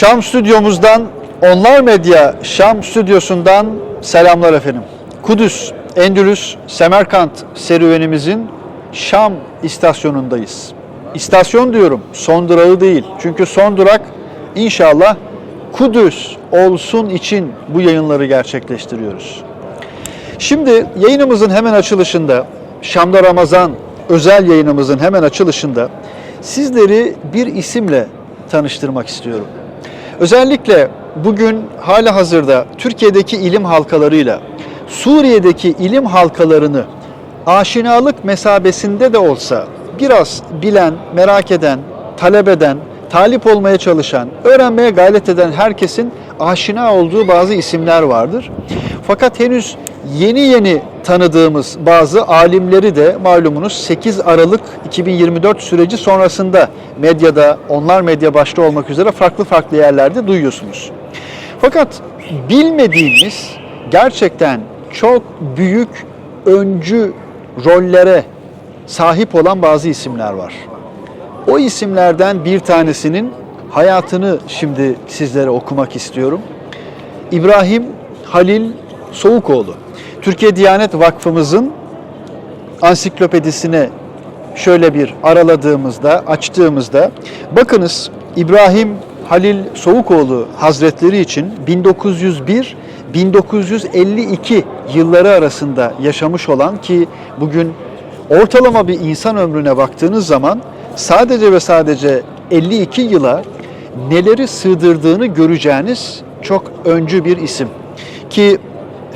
Şam stüdyomuzdan, Onlar Medya Şam stüdyosundan selamlar efendim. Kudüs, Endülüs, Semerkant serüvenimizin Şam istasyonundayız. İstasyon diyorum, son durağı değil. Çünkü son durak inşallah Kudüs olsun için bu yayınları gerçekleştiriyoruz. Şimdi yayınımızın hemen açılışında, Şam'da Ramazan özel yayınımızın hemen açılışında sizleri bir isimle tanıştırmak istiyorum. Özellikle bugün hala hazırda Türkiye'deki ilim halkalarıyla Suriye'deki ilim halkalarını aşinalık mesabesinde de olsa biraz bilen, merak eden, talep eden, talip olmaya çalışan, öğrenmeye gayret eden herkesin aşina olduğu bazı isimler vardır. Fakat henüz yeni yeni tanıdığımız bazı alimleri de malumunuz 8 Aralık 2024 süreci sonrasında medyada, onlar medya başta olmak üzere farklı farklı yerlerde duyuyorsunuz. Fakat bilmediğimiz gerçekten çok büyük öncü rollere sahip olan bazı isimler var. O isimlerden bir tanesinin hayatını şimdi sizlere okumak istiyorum. İbrahim Halil Soğukoğlu. Türkiye Diyanet Vakfımızın ansiklopedisine şöyle bir araladığımızda, açtığımızda bakınız İbrahim Halil Soğukoğlu Hazretleri için 1901-1952 yılları arasında yaşamış olan ki bugün ortalama bir insan ömrüne baktığınız zaman sadece ve sadece 52 yıla neleri sığdırdığını göreceğiniz çok öncü bir isim. Ki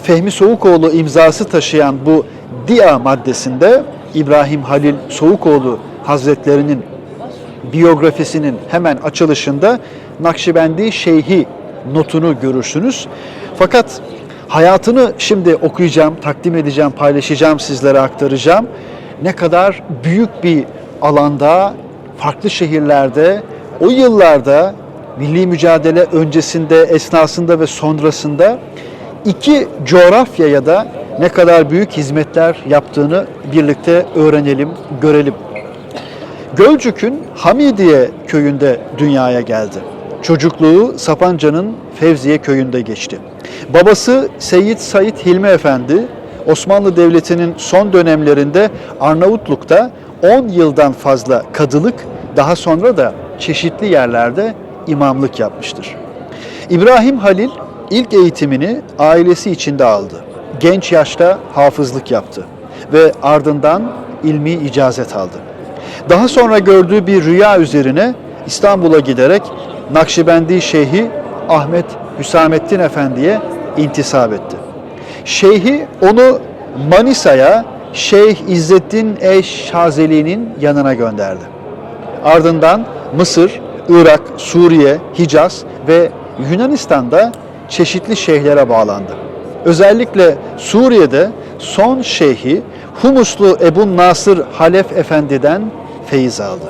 Fehmi Soğukoğlu imzası taşıyan bu DİA maddesinde İbrahim Halil Soğukoğlu Hazretlerinin biyografisinin hemen açılışında Nakşibendi Şeyhi notunu görürsünüz. Fakat hayatını şimdi okuyacağım, takdim edeceğim, paylaşacağım, sizlere aktaracağım. Ne kadar büyük bir alanda, farklı şehirlerde, o yıllarda milli mücadele öncesinde, esnasında ve sonrasında iki coğrafyaya da ne kadar büyük hizmetler yaptığını birlikte öğrenelim, görelim. Gölcük'ün Hamidiye köyünde dünyaya geldi. Çocukluğu Sapanca'nın Fevziye köyünde geçti. Babası Seyyid Said Hilmi Efendi, Osmanlı Devleti'nin son dönemlerinde Arnavutluk'ta 10 yıldan fazla kadılık, daha sonra da çeşitli yerlerde imamlık yapmıştır. İbrahim Halil ilk eğitimini ailesi içinde aldı. Genç yaşta hafızlık yaptı ve ardından ilmi icazet aldı. Daha sonra gördüğü bir rüya üzerine İstanbul'a giderek Nakşibendi Şeyhi Ahmet Hüsamettin Efendi'ye intisap etti. Şeyhi onu Manisa'ya Şeyh İzzettin Eş Şazeli'nin yanına gönderdi. Ardından Mısır, Irak, Suriye, Hicaz ve Yunanistan'da çeşitli şeyhlere bağlandı. Özellikle Suriye'de son şeyhi Humuslu Ebu Nasır Halef Efendi'den feyiz aldı.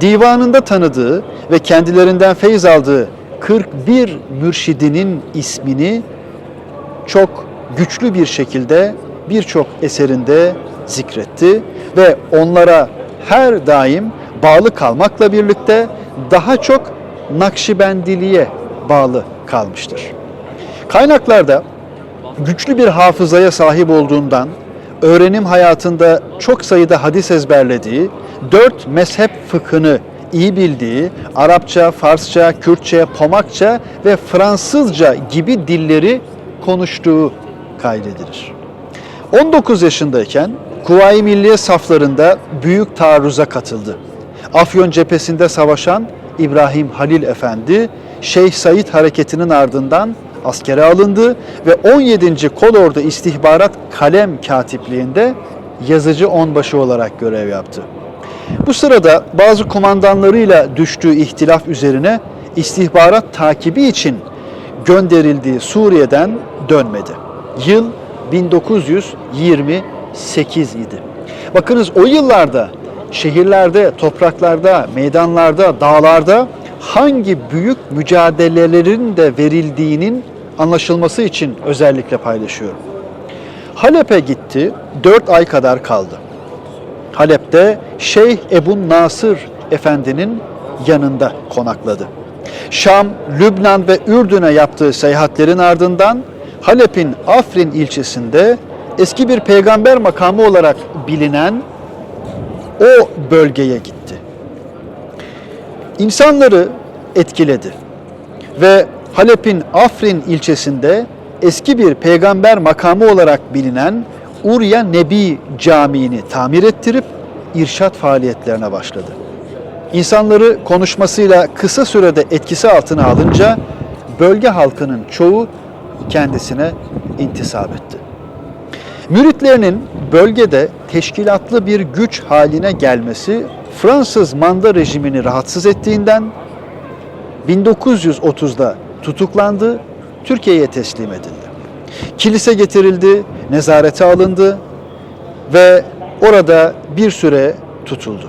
Divanında tanıdığı ve kendilerinden feyiz aldığı 41 mürşidinin ismini çok güçlü bir şekilde birçok eserinde zikretti ve onlara her daim bağlı kalmakla birlikte daha çok Nakşibendiliğe bağlı kalmıştır. Kaynaklarda güçlü bir hafızaya sahip olduğundan öğrenim hayatında çok sayıda hadis ezberlediği, dört mezhep fıkhını iyi bildiği, Arapça, Farsça, Kürtçe, Pomakça ve Fransızca gibi dilleri konuştuğu kaydedilir. 19 yaşındayken Kuvayi Milliye saflarında büyük taarruza katıldı. Afyon cephesinde savaşan İbrahim Halil Efendi, Şeyh Said hareketinin ardından askere alındı ve 17. Kolordu İstihbarat Kalem Katipliğinde yazıcı onbaşı olarak görev yaptı. Bu sırada bazı kumandanlarıyla düştüğü ihtilaf üzerine istihbarat takibi için gönderildiği Suriye'den dönmedi. Yıl 1928 idi. Bakınız o yıllarda şehirlerde, topraklarda, meydanlarda, dağlarda hangi büyük mücadelelerin de verildiğinin anlaşılması için özellikle paylaşıyorum. Halep'e gitti, 4 ay kadar kaldı. Halep'te Şeyh Ebu Nasır Efendi'nin yanında konakladı. Şam, Lübnan ve Ürdün'e yaptığı seyahatlerin ardından Halep'in Afrin ilçesinde eski bir peygamber makamı olarak bilinen o bölgeye gitti. İnsanları etkiledi ve Halep'in Afrin ilçesinde eski bir peygamber makamı olarak bilinen Urya Nebi Camii'ni tamir ettirip irşat faaliyetlerine başladı. İnsanları konuşmasıyla kısa sürede etkisi altına alınca bölge halkının çoğu kendisine intisap etti. Müritlerinin bölgede teşkilatlı bir güç haline gelmesi Fransız manda rejimini rahatsız ettiğinden 1930'da tutuklandı, Türkiye'ye teslim edildi. Kilise getirildi, nezarete alındı ve orada bir süre tutuldu.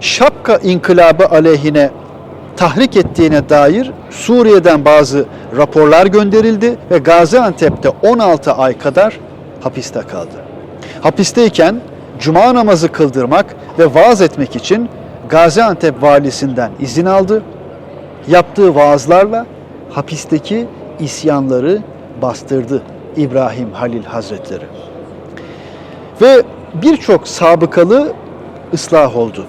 Şapka inkılabı aleyhine tahrik ettiğine dair Suriye'den bazı raporlar gönderildi ve Gaziantep'te 16 ay kadar hapiste kaldı. Hapisteyken cuma namazı kıldırmak ve vaaz etmek için Gaziantep valisinden izin aldı. Yaptığı vaazlarla hapisteki isyanları bastırdı İbrahim Halil Hazretleri. Ve birçok sabıkalı ıslah oldu.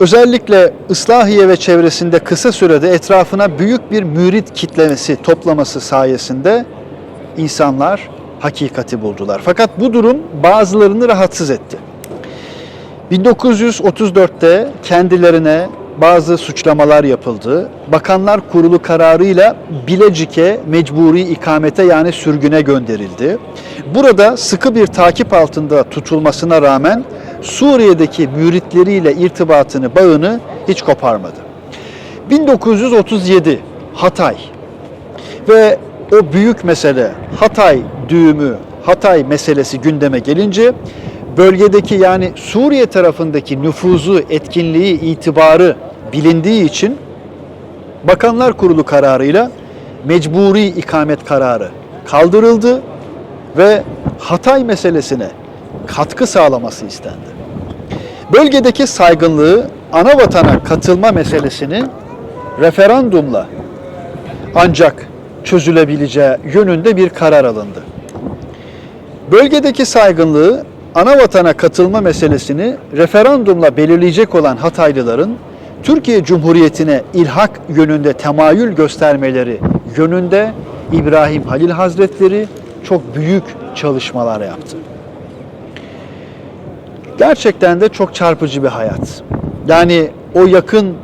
Özellikle Islahiye ve çevresinde kısa sürede etrafına büyük bir mürit kitlemesi toplaması sayesinde insanlar hakikati buldular. Fakat bu durum bazılarını rahatsız etti. 1934'te kendilerine bazı suçlamalar yapıldı. Bakanlar Kurulu kararıyla Bilecik'e mecburi ikamete yani sürgüne gönderildi. Burada sıkı bir takip altında tutulmasına rağmen Suriye'deki müritleriyle irtibatını, bağını hiç koparmadı. 1937 Hatay ve o büyük mesele Hatay düğümü, Hatay meselesi gündeme gelince bölgedeki yani Suriye tarafındaki nüfuzu, etkinliği, itibarı bilindiği için Bakanlar Kurulu kararıyla mecburi ikamet kararı kaldırıldı ve Hatay meselesine katkı sağlaması istendi. Bölgedeki saygınlığı ana vatana katılma meselesini referandumla ancak çözülebileceği yönünde bir karar alındı. Bölgedeki saygınlığı ana vatana katılma meselesini referandumla belirleyecek olan Hataylıların Türkiye Cumhuriyeti'ne ilhak yönünde temayül göstermeleri yönünde İbrahim Halil Hazretleri çok büyük çalışmalar yaptı. Gerçekten de çok çarpıcı bir hayat. Yani o yakın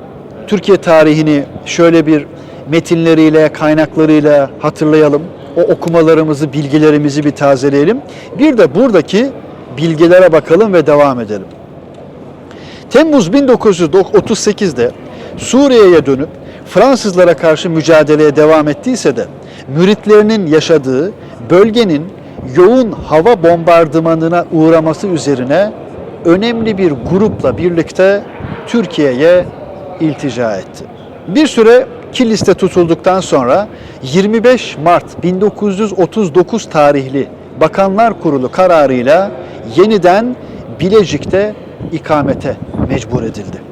Türkiye tarihini şöyle bir metinleriyle, kaynaklarıyla hatırlayalım. O okumalarımızı, bilgilerimizi bir tazeleyelim. Bir de buradaki bilgilere bakalım ve devam edelim. Temmuz 1938'de Suriye'ye dönüp Fransızlara karşı mücadeleye devam ettiyse de müritlerinin yaşadığı bölgenin yoğun hava bombardımanına uğraması üzerine önemli bir grupla birlikte Türkiye'ye iltica etti. Bir süre Kilis'te tutulduktan sonra 25 Mart 1939 tarihli Bakanlar Kurulu kararıyla yeniden Bilecik'te ikamete mecbur edildi.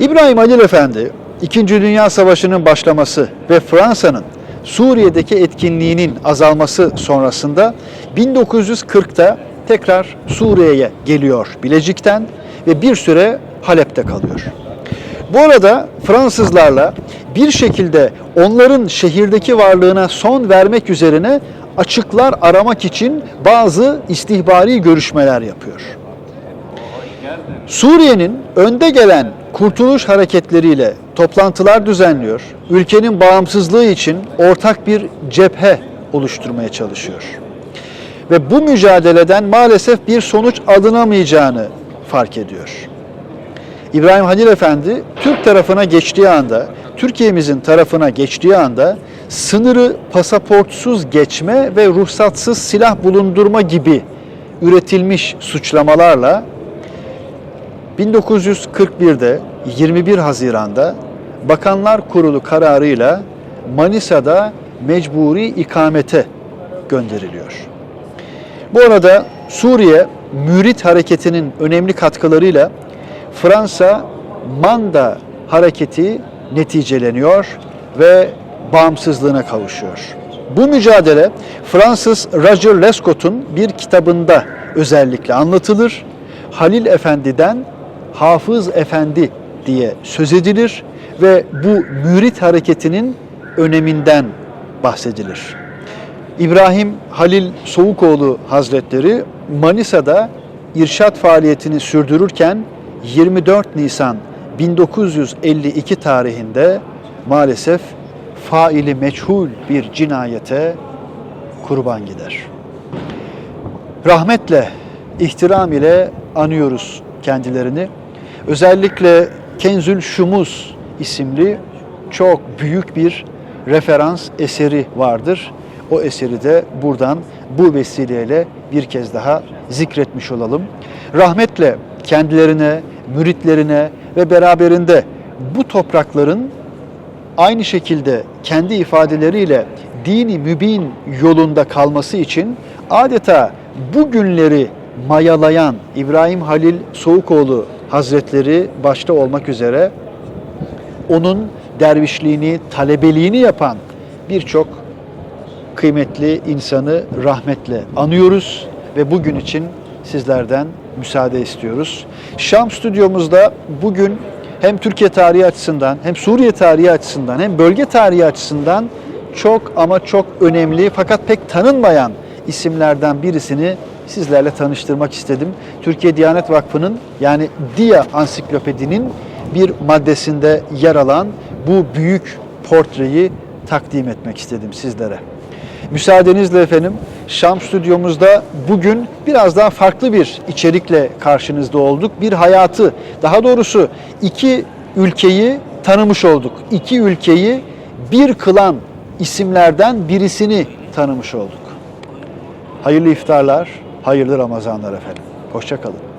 İbrahim Halil Efendi, İkinci Dünya Savaşı'nın başlaması ve Fransa'nın Suriye'deki etkinliğinin azalması sonrasında 1940'ta tekrar Suriye'ye geliyor Bilecik'ten ve bir süre Halep'te kalıyor. Bu arada Fransızlarla bir şekilde onların şehirdeki varlığına son vermek üzerine açıklar aramak için bazı istihbari görüşmeler yapıyor. Suriye'nin önde gelen kurtuluş hareketleriyle toplantılar düzenliyor. Ülkenin bağımsızlığı için ortak bir cephe oluşturmaya çalışıyor. Ve bu mücadeleden maalesef bir sonuç alınamayacağını fark ediyor. İbrahim Halil Efendi Türk tarafına geçtiği anda, Türkiye'mizin tarafına geçtiği anda sınırı pasaportsuz geçme ve ruhsatsız silah bulundurma gibi üretilmiş suçlamalarla 1941'de 21 Haziran'da Bakanlar Kurulu kararıyla Manisa'da mecburi ikamete gönderiliyor. Bu arada Suriye Mürit Hareketi'nin önemli katkılarıyla Fransa Manda hareketi neticeleniyor ve bağımsızlığına kavuşuyor. Bu mücadele Fransız Roger Lescaut'un bir kitabında özellikle anlatılır. Halil Efendi'den Hafız Efendi diye söz edilir ve bu mürit hareketinin öneminden bahsedilir. İbrahim Halil Soğukoğlu Hazretleri Manisa'da irşat faaliyetini sürdürürken 24 Nisan 1952 tarihinde maalesef faili meçhul bir cinayete kurban gider. Rahmetle, ihtiram ile anıyoruz kendilerini. Özellikle Kenzül Şumuz isimli çok büyük bir referans eseri vardır. O eseri de buradan bu vesileyle bir kez daha zikretmiş olalım. Rahmetle kendilerine, müritlerine ve beraberinde bu toprakların aynı şekilde kendi ifadeleriyle dini mübin yolunda kalması için adeta bu günleri mayalayan İbrahim Halil Soğukoğlu Hazretleri başta olmak üzere onun dervişliğini, talebeliğini yapan birçok kıymetli insanı rahmetle anıyoruz ve bugün için sizlerden müsaade istiyoruz. Şam stüdyomuzda bugün hem Türkiye tarihi açısından hem Suriye tarihi açısından hem bölge tarihi açısından çok ama çok önemli fakat pek tanınmayan isimlerden birisini sizlerle tanıştırmak istedim. Türkiye Diyanet Vakfı'nın yani DIA ansiklopedinin bir maddesinde yer alan bu büyük portreyi takdim etmek istedim sizlere. Müsaadenizle efendim Şam stüdyomuzda bugün biraz daha farklı bir içerikle karşınızda olduk. Bir hayatı, daha doğrusu iki ülkeyi tanımış olduk. İki ülkeyi bir kılan isimlerden birisini tanımış olduk. Hayırlı iftarlar, hayırlı Ramazanlar efendim. Hoşçakalın.